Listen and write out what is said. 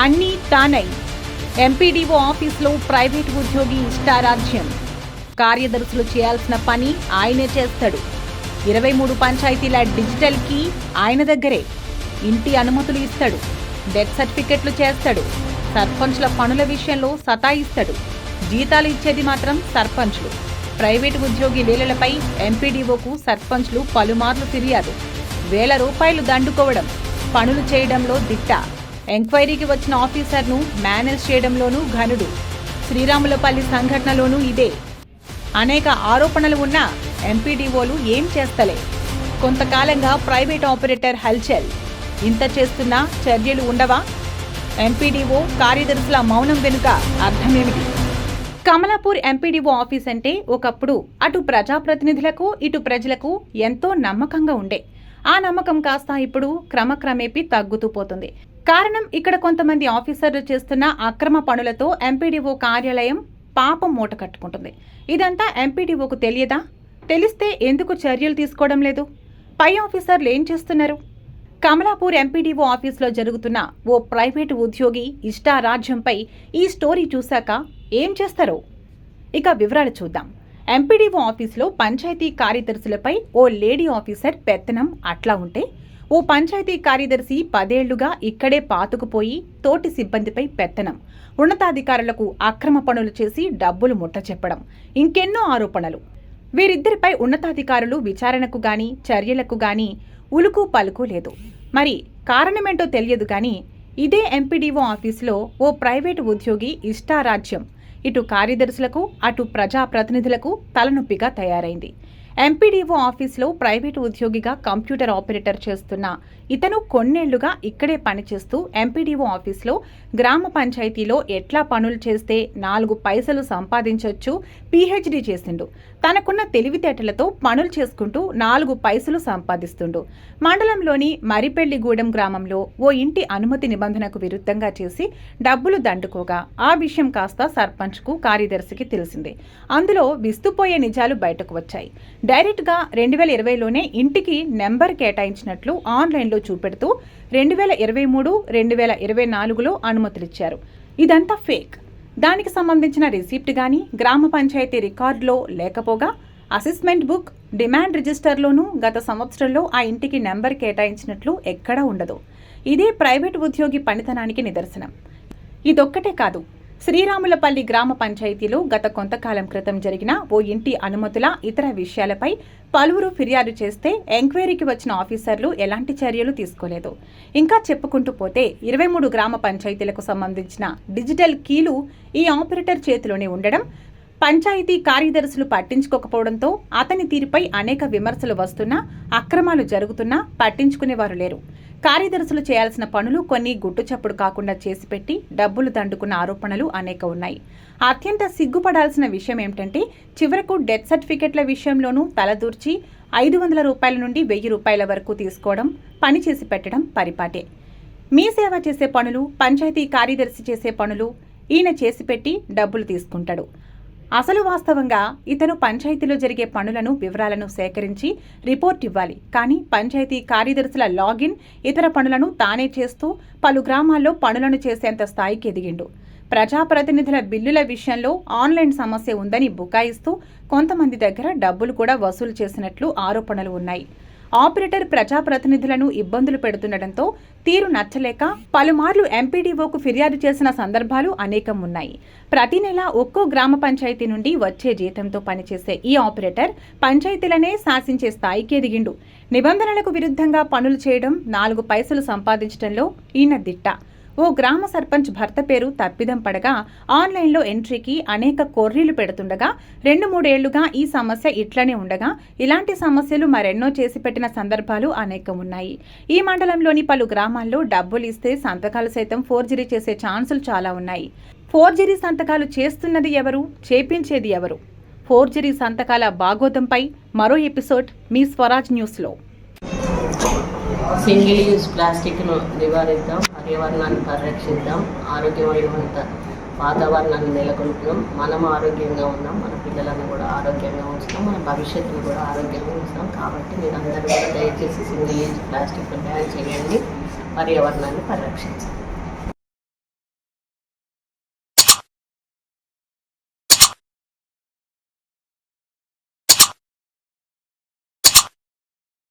అన్నీ తానై ఎంపీడీఓ ఆఫీసులో ప్రైవేట్ ఉద్యోగి ఇష్టారాజ్యం కార్యదర్శులు చేయాల్సిన పని ఆయనే చేస్తాడు. ఇరవై మూడు పంచాయతీల డిజిటల్కి ఆయన దగ్గరే. ఇంటి అనుమతులు ఇస్తాడు. డెత్ సర్టిఫికెట్లు చేస్తాడు. సర్పంచ్ల పనుల విషయంలో సతాయిస్తాడు. జీతాలు ఇచ్చేది మాత్రం సర్పంచ్లు. ప్రైవేటు ఉద్యోగి లీలలపై ఎంపీడీఓకు సర్పంచ్లు పలుమార్లు ఫిర్యాదు. వేల రూపాయలు దండుకోవడం పనులు చేయడంలో దిట్ట. ఎంక్వైరీకి వచ్చిన ఆఫీసర్ను మేనేజ్ చేయడంలోనూ ఘనుడు. శ్రీరాములపల్లి సంఘటనలోనూ ఇదే. అనేక ఆరోపణలు ఉన్న ఎంపీడీఓలు ఏం చేస్తలే. కొంతకాలంగా ప్రైవేట్ ఆపరేటర్ హల్చల్. ఇంత చేస్తున్నా చర్యలు ఉండవా? ఎంపీడీఓ కార్యదర్శుల మౌనం వెనుక అర్థమేమిటి? కమలాపూర్ ఎంపీడీఓ ఆఫీస్ అంటే ఒకప్పుడు అటు ప్రజాప్రతినిధులకు ఇటు ప్రజలకు ఎంతో నమ్మకంగా ఉండే. ఆ నమ్మకం కాస్త ఇప్పుడు క్రమక్రమేపీ తగ్గుతూ పోతుంది. కారణం ఇక్కడ కొంతమంది ఆఫీసర్లు చేస్తున్న అక్రమ పనులతో ఎంపీడీఓ కార్యాలయం పాపం మూట కట్టుకుంటుంది. ఇదంతా ఎంపీడీఓకు తెలియదా? తెలిస్తే ఎందుకు చర్యలు తీసుకోవడం లేదు? పై ఆఫీసర్లు ఏం చేస్తున్నారు? కమలాపూర్ ఎంపీడీఓ ఆఫీస్లో జరుగుతున్న ఓ ప్రైవేటు ఉద్యోగి ఇష్టారాజ్యంపై ఈ స్టోరీ చూశాక ఏం చేస్తారో? ఇక వివరాలు చూద్దాం. ఎంపీడీఓ ఆఫీస్లో పంచాయతీ కార్యదర్శులపై ఓ లేడీ ఆఫీసర్ పెత్తనం అట్లా ఉంటే ఓ పంచాయతీ కార్యదర్శి పదేళ్ళుగా ఇక్కడే పాతుకుపోయి తోటి సిబ్బందిపై పెత్తనం. ఉన్నతాధికారులకు అక్రమ పనులు చేసి డబ్బులు ముట్ట చెప్పడం ఇంకెన్నో ఆరోపణలు. వీరిద్దరిపై ఉన్నతాధికారులు విచారణకు గాని చర్యలకు గాని ఉలుకు పలుకు లేదు. మరి కారణమేంటో తెలియదు కానీ ఇదే ఎంపీడీఓ ఆఫీసులో ఓ ప్రైవేటు ఉద్యోగి ఇష్టారాజ్యం. ఇటు కార్యదర్శులకు అటు ప్రజాప్రతినిధులకు తలనొప్పిగా తయారైంది. ఎంపీడీఓ ఆఫీసులో ప్రైవేటు ఉద్యోగిగా కంప్యూటర్ ఆపరేటర్ చేస్తున్న ఇతను కొన్నేళ్ళుగా ఇక్కడే పనిచేస్తూ ఎంపీడీఓ ఆఫీసులో గ్రామ పంచాయతీలో ఎట్లా పనులు చేస్తే నాలుగు పైసలు సంపాదించొచ్చు పీహెచ్డీ చేసిండు. తనకున్న తెలివితేటలతో పనులు చేసుకుంటూ నాలుగు పైసలు సంపాదిస్తుండు. మండలంలోని మరిపెళ్ళిగూడెం గ్రామంలో ఓ ఇంటి అనుమతి నిబంధనకు విరుద్ధంగా చేసి డబ్బులు దండుకోగా. ఆ విషయం కాస్త సర్పంచ్కు కార్యదర్శికి తెలిసింది. అందులో విస్తుపోయే నిజాలు బయటకు వచ్చాయి. డైరెక్ట్గా రెండు వేల ఇరవైలోనే ఇంటికి నెంబర్ కేటాయించినట్లు ఆన్లైన్లో చూపెడుతూ రెండు వేల ఇరవై మూడు రెండు వేల ఇరవై నాలుగులో అనుమతులిచ్చారు. ఇదంతా ఫేక్. దానికి సంబంధించిన రిసిప్ట్ కానీ గ్రామ పంచాయతీ రికార్డులో లేకపోగా అసెస్మెంట్ బుక్ డిమాండ్ రిజిస్టర్లోనూ గత సంవత్సరంలో ఆ ఇంటికి నెంబర్ కేటాయించినట్లు ఎక్కడా ఉండదు. ఇదే ప్రైవేట్ ఉద్యోగి పనితనానికి నిదర్శనం. ఇదొక్కటే కాదు శ్రీరాములపల్లి గ్రామ పంచాయతీలో గత కొంతకాలం క్రితం జరిగిన ఓ ఇంటి అనుమతుల ఇతర విషయాలపై పలువురు ఫిర్యాదు చేస్తే ఎంక్వైరీకి వచ్చిన ఆఫీసర్లు ఎలాంటి చర్యలు తీసుకోలేదు. ఇంకా చెప్పుకుంటూ పోతే ఇరవై మూడు గ్రామ పంచాయతీలకు సంబంధించిన డిజిటల్ కీలు ఈ ఆపరేటర్ చేతిలోనే ఉండడం పంచాయతీ కార్యదర్శులు పట్టించుకోకపోవడంతో అతని తీరుపై అనేక విమర్శలు వస్తున్నా అక్రమాలు జరుగుతున్నా పట్టించుకునేవారు లేరు. కార్యదర్శులు చేయాల్సిన పనులు కొన్ని గుట్టుచప్పుడు కాకుండా చేసిపెట్టి డబ్బులు దండుకున్న ఆరోపణలు అనేక ఉన్నాయి. అత్యంత సిగ్గుపడాల్సిన విషయం ఏమిటంటే చివరకు డెత్ సర్టిఫికెట్ల విషయంలోనూ తలదూర్చి ఐదు వందల రూపాయల నుండి వెయ్యి రూపాయల వరకు తీసుకోవడం పని చేసి పెట్టడం పరిపాటే. మీ సేవ చేసే పనులు పంచాయతీ కార్యదర్శి చేసే పనులు ఈయన చేసిపెట్టి డబ్బులు తీసుకుంటాడు. అసలు వాస్తవంగా ఇతను పంచాయతీలో జరిగే పనులను వివరాలను సేకరించి రిపోర్ట్ ఇవ్వాలి. కానీ పంచాయతీ కార్యదర్శుల లాగిన్ ఇతర పనులను తానే చేస్తూ పలు గ్రామాల్లో పనులను చేసేంత స్థాయికి ఎదిగిండు. ప్రజాప్రతినిధుల బిల్లుల విషయంలో ఆన్లైన్ సమస్య ఉందని బుకాయిస్తూ కొంతమంది దగ్గర డబ్బులు కూడా వసూలు చేసినట్లు ఆరోపణలు ఉన్నాయి. ఆపరేటర్ ప్రజాప్రతినిధులను ఇబ్బందులు పెడుతుండటంతో తీరు నచ్చలేక పలుమార్లు ఎంపీడీఓకు ఫిర్యాదు చేసిన సందర్భాలు అనేకం ఉన్నాయి ప్రతి నెల ఒక్కో గ్రామ పంచాయతీ నుండి వచ్చే జీతంతో పనిచేసే ఈ ఆపరేటర్ పంచాయతీలనే శాసించే స్థాయికి ఎదిగిండు. నిబంధనలకు విరుద్ధంగా పనులు చేయడం నాలుగు పైసలు సంపాదించడంలో ఈయన దిట్ట. ఓ గ్రామ సర్పంచ్ భర్త పేరు తప్పిదం పడగా ఆన్లైన్లో ఎంట్రీకి అనేక కొర్రీలు పెడుతుండగా రెండు మూడేళ్ళుగా ఈ సమస్య ఇట్లనే ఉండగా ఇలాంటి సమస్యలు మరెన్నో చేసి పెట్టిన సందర్భాలు అనేకం ఉన్నాయి. ఈ మండలంలోని పలు గ్రామాల్లో డబ్బులు ఇస్తే సంతకాలు సైతం ఫోర్జరీ చేసే ఛాన్సులు చాలా ఉన్నాయి. ఫోర్జరీ సంతకాలు చేస్తున్నది ఎవరు? చేపించేది ఎవరు? ఫోర్జరీ సంతకాల బాగోతంపై మరో ఎపిసోడ్ మీ స్వరాజ్ న్యూస్లో. సింగిల్ యూజ్ ప్లాస్టిక్ను నివారిద్దాం పర్యావరణాన్ని పరిరక్షిద్దాం ఆరోగ్యమైన వాతావరణాన్ని నెలకొల్పుదాం మనం ఆరోగ్యంగా ఉన్నాం మన పిల్లలను కూడా ఆరోగ్యంగా ఉంచుతాం మన భవిష్యత్తును కూడా ఆరోగ్యంగా ఉంచుతాం కాబట్టి మీరందరూ కూడా దయచేసి సింగిల్ యూజ్ ప్లాస్టిక్ బ్యాన్ చేయండి పర్యావరణాన్ని పరిరక్షించండి.